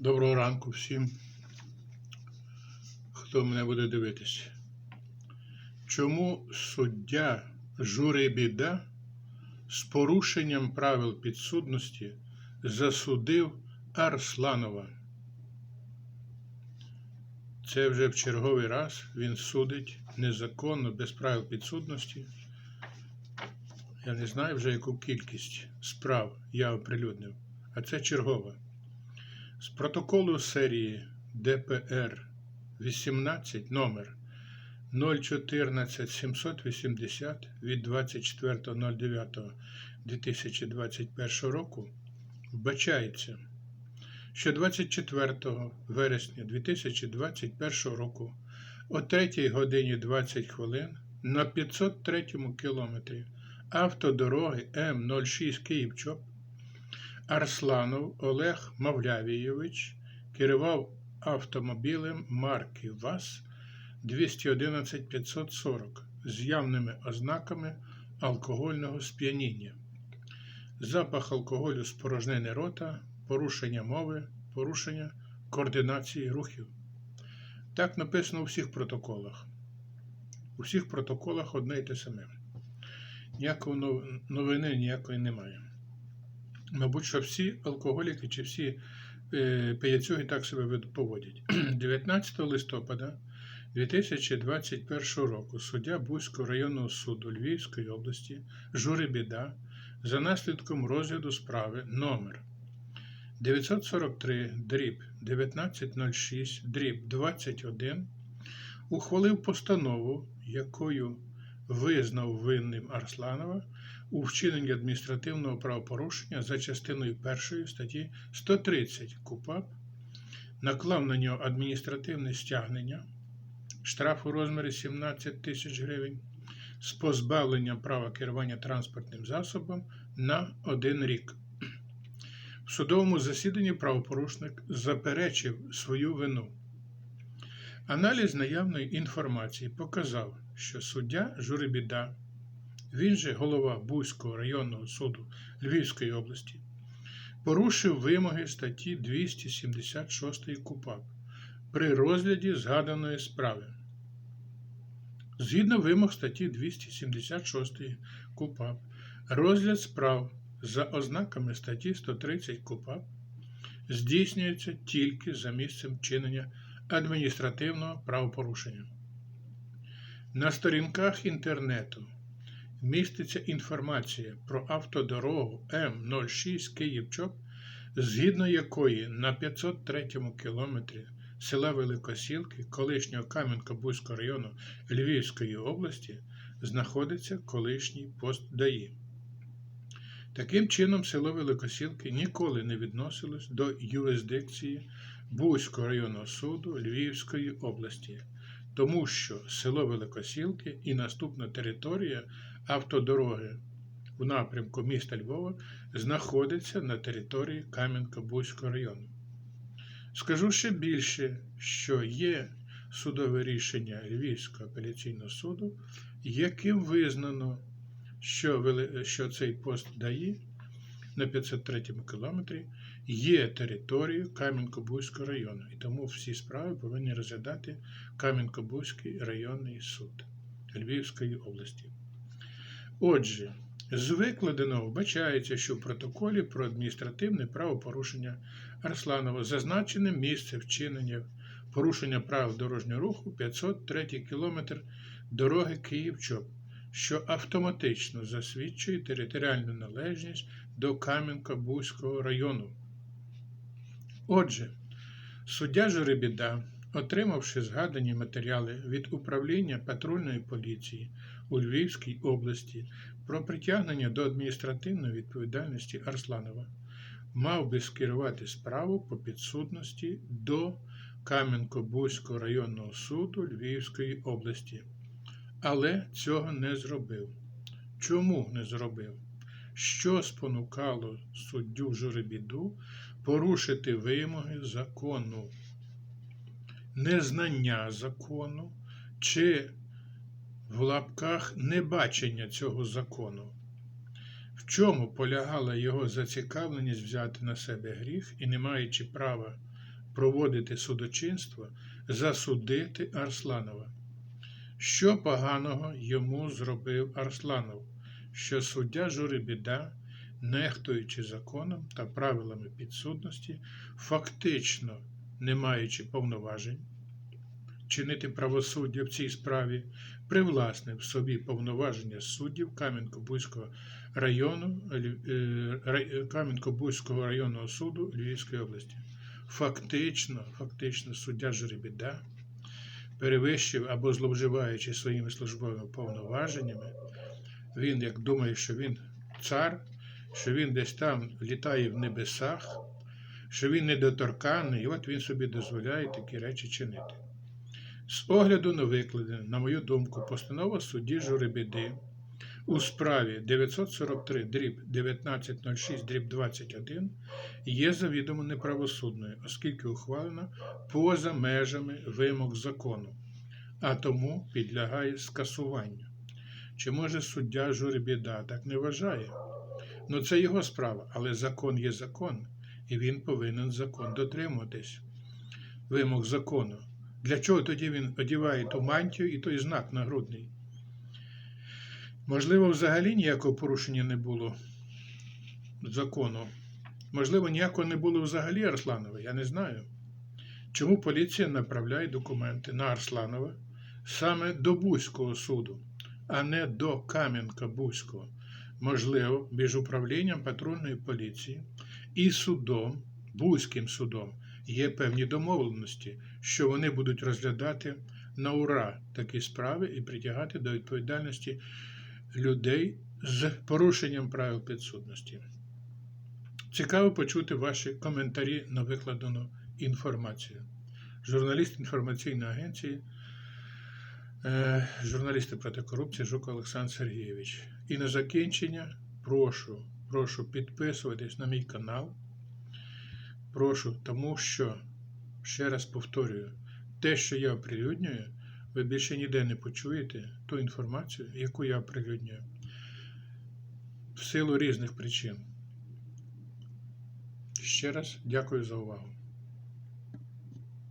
Доброго ранку всім, хто мене буде дивитися. Чому суддя Жури Біда з порушенням правил підсудності засудив Арсланова? Це вже в черговий раз він судить незаконно, без правил підсудності. Я не знаю вже яку кількість справ я оприлюднив, а це чергова. З протоколу серії ДПР 18 номер 014 780 від 24.09.2021 року вбачається, що 24 вересня 2021 року о 3 годині 20 хвилин на 503 кілометрі автодороги М06 Київ-Чоп Арсланов Олег Мавлявійович керував автомобілем марки ВАЗ 211 540 з явними ознаками алкогольного сп'яніння, запах алкоголю з рота, порушення мови, порушення координації рухів. Так написано у всіх протоколах. У всіх протоколах одне й те саме. Ніякої новини ніякої немає. Мабуть, що всі алкоголіки чи всі е, пияцюги так себе поводять. 19 листопада 2021 року суддя Бузького районного суду Львівської області Жури Біда за наслідком розгляду справи номер 943 дріб 1906 дріб 21 ухвалив постанову, якою визнав винним Арсланова у вчиненні адміністративного правопорушення за частиною 1 статті 130 КУПАП, наклав на нього адміністративне стягнення, штраф у розмірі 17 тисяч гривень з позбавленням права керування транспортним засобом на один рік. В судовому засіданні правопорушник заперечив свою вину. Аналіз наявної інформації показав, що суддя Журибіда він же голова Бузького районного суду Львівської області, порушив вимоги статті 276 КУПАП при розгляді згаданої справи. Згідно вимог статті 276 КУПАП, розгляд справ за ознаками статті 130 КУПАП здійснюється тільки за місцем вчинення адміністративного правопорушення. На сторінках інтернету міститься інформація про автодорогу М06 Київ-Чоп, згідно якої на 503 кілометрі села Великосілки колишнього Кам'янка-Бузького району Львівської області знаходиться колишній пост ДАІ. Таким чином, село Великосілки ніколи не відносилось до юрисдикції Бузького районного суду Львівської області, тому що село Великосілки і наступна територія автодороги в напрямку міста Львова знаходиться на території Кам'янка-Бузького району. Скажу ще більше, що є судове рішення Львівського апеляційного суду, яким визнано, що, цей пост ДАІ на 503 кілометрі є територією Кам'янко-Бузького району, і тому всі справи повинні розглядати Кам'янко-Бузький районний суд Львівської області. Отже, з викладеного вбачається, що в протоколі про адміністративне правопорушення Арсланова зазначене місце вчинення порушення правил дорожнього руху 503 кілометр дороги Київ-Чоп, що автоматично засвідчує територіальну належність до Кам'янка-Бузького району. Отже, суддя Жеребіда, отримавши згадані матеріали від управління патрульної поліції у Львівській області про притягнення до адміністративної відповідальності Арсланова, мав би скерувати справу по підсудності до Кам'янко-Бузького районного суду Львівської області, але цього не зробив. Чому не зробив? Що спонукало суддю Журебіду порушити вимоги закону? Незнання закону чи в лапках небачення цього закону? В чому полягала його зацікавленість взяти на себе гріх і, не маючи права проводити судочинство, засудити Арсланова. Що поганого йому зробив Арсланов, що суддя Журибіда, нехтуючи законом та правилами підсудності, фактично не маючи повноважень, чинити правосуддя в цій справі, привласнив собі повноваження суддів Кам'янко-Бузького району е, Кам'янко-Бузького районного суду Львівської області. Фактично, фактично, суддя Жеребіда, перевищив або зловживаючи своїми службовими повноваженнями, він як думає, що він цар, що він десь там літає в небесах, що він недоторканний, і от він собі дозволяє такі речі чинити. З огляду на викладене, на мою думку, постанова судді Журебіди у справі 943 дріб 1906 дріб 21 є завідомо неправосудною, оскільки ухвалена поза межами вимог закону, а тому підлягає скасуванню. Чи може суддя Журебіда так не вважає? Ну це його справа, але закон є закон, і він повинен закон дотримуватись. Вимог закону. Для чого тоді він одіває ту мантію і той знак нагрудний? Можливо, взагалі ніякого порушення не було закону. Можливо, ніякого не було взагалі Арсланова, я не знаю. Чому поліція направляє документи на Арсланова саме до Бузького суду, а не до Кам'янка-Бузького? Можливо, між управлінням патрульної поліції і судом, Бузьким судом, є певні домовленості, що вони будуть розглядати на ура такі справи і притягати до відповідальності людей з порушенням правил підсудності. Цікаво почути ваші коментарі на викладену інформацію. Журналіст інформаційної агенції, журналісти проти корупції Жук Олександр Сергійович. І на закінчення прошу, прошу підписуватись на мій канал. Прошу, тому що, ще раз повторюю, те, що я оприлюднюю, ви більше ніде не почуєте ту інформацію, яку я оприлюднюю. В силу різних причин. Ще раз дякую за увагу.